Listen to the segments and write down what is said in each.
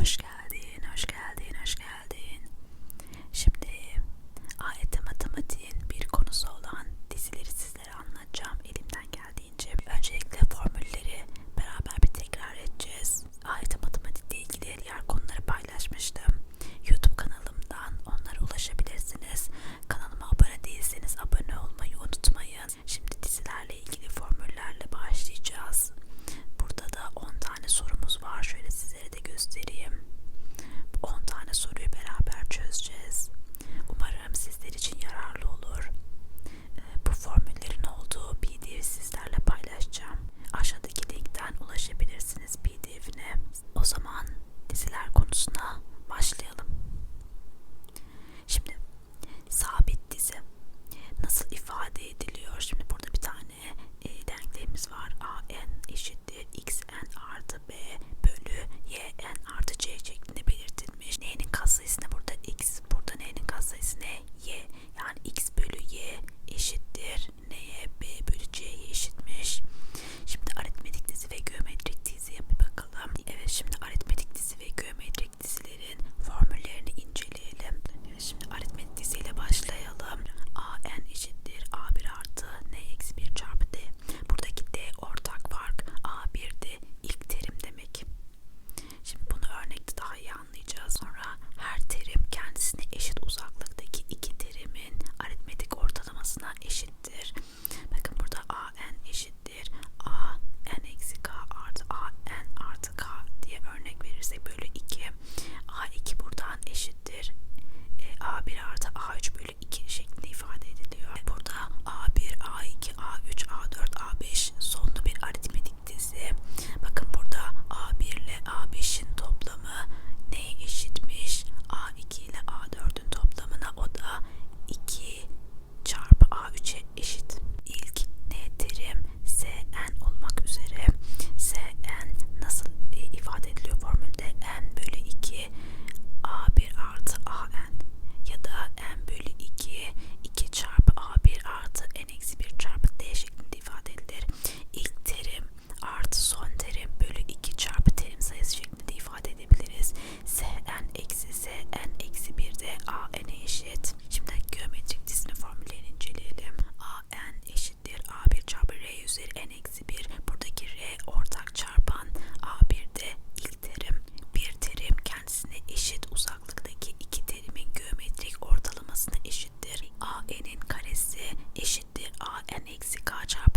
خوش کرد eşittir a n eksi k çarpı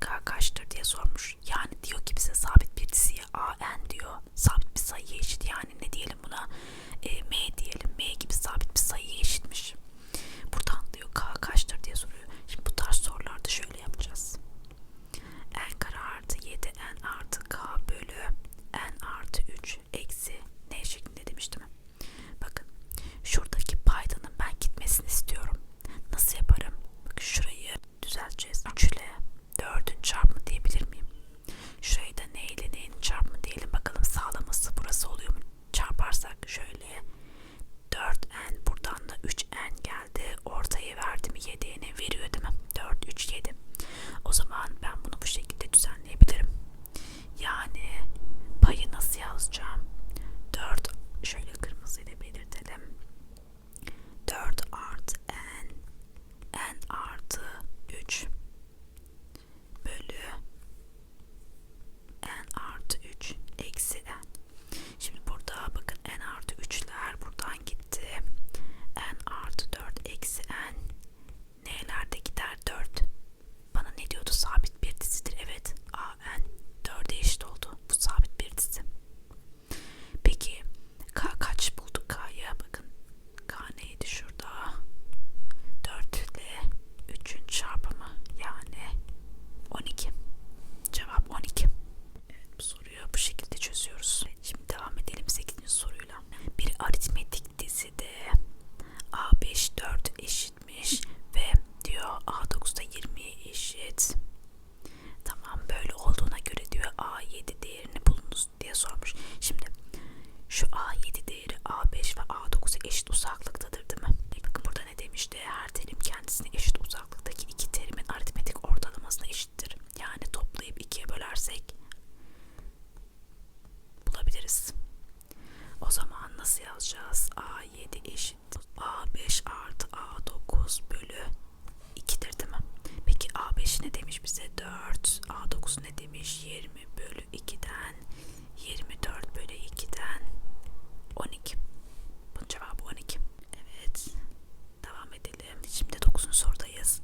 dakika kaçtır diye sormuş. Yani diyor ki bize sabit bir diziye AN diyor. Sabit bir sayıya eşit yani ne diyelim buna e, M diyelim. M gibi sabit bir sayıya eşitmiş. Buradan diyor K kaçtır diye soruyor. Şimdi bu tarz sorularda şöyle yapacağız. N kare artı 7 N artı K bölü N artı 3 eksi N şeklinde demiştim. az A7 eşit A5 artı A9 bölü 2'dir değil mi? Peki A5 ne demiş bize? 4. A9 ne demiş? 20 bölü 2'den 24 bölü 2'den 12. Bunun cevabı 12. Evet. Devam edelim. Şimdi 9. sorudayız.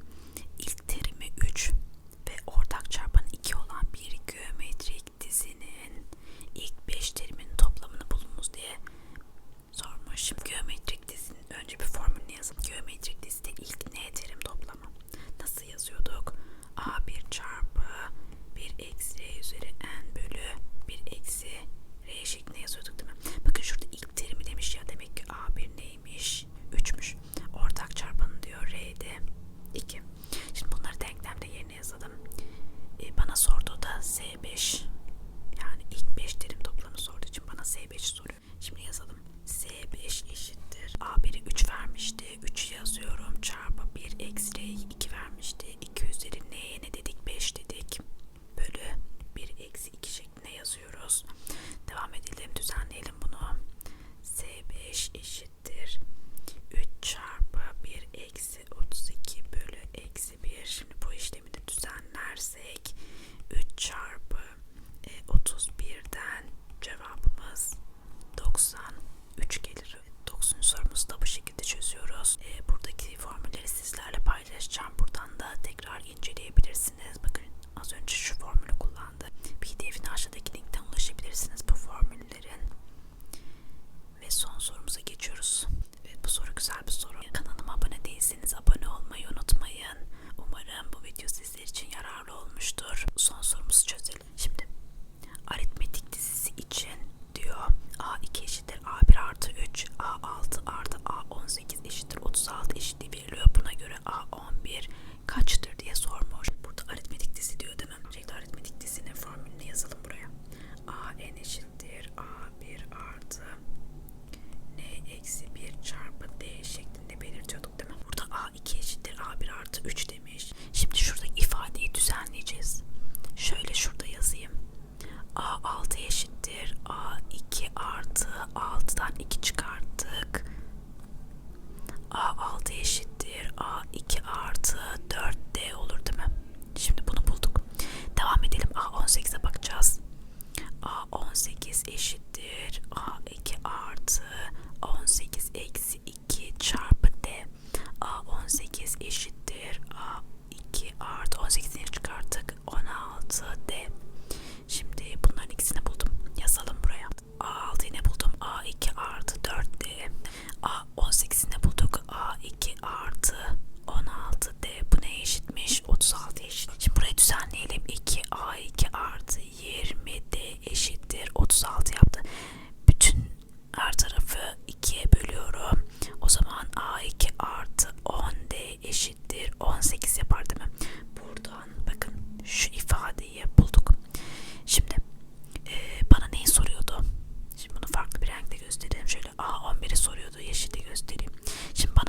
lazım. Geometrik dizide ilk ne terim toplamı. Nasıl yazıyorduk?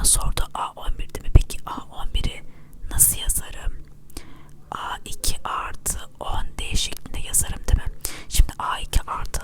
sordu A11 değil mi? Peki A11'i nasıl yazarım? A2 artı 10D yazarım değil mi? Şimdi A2 artı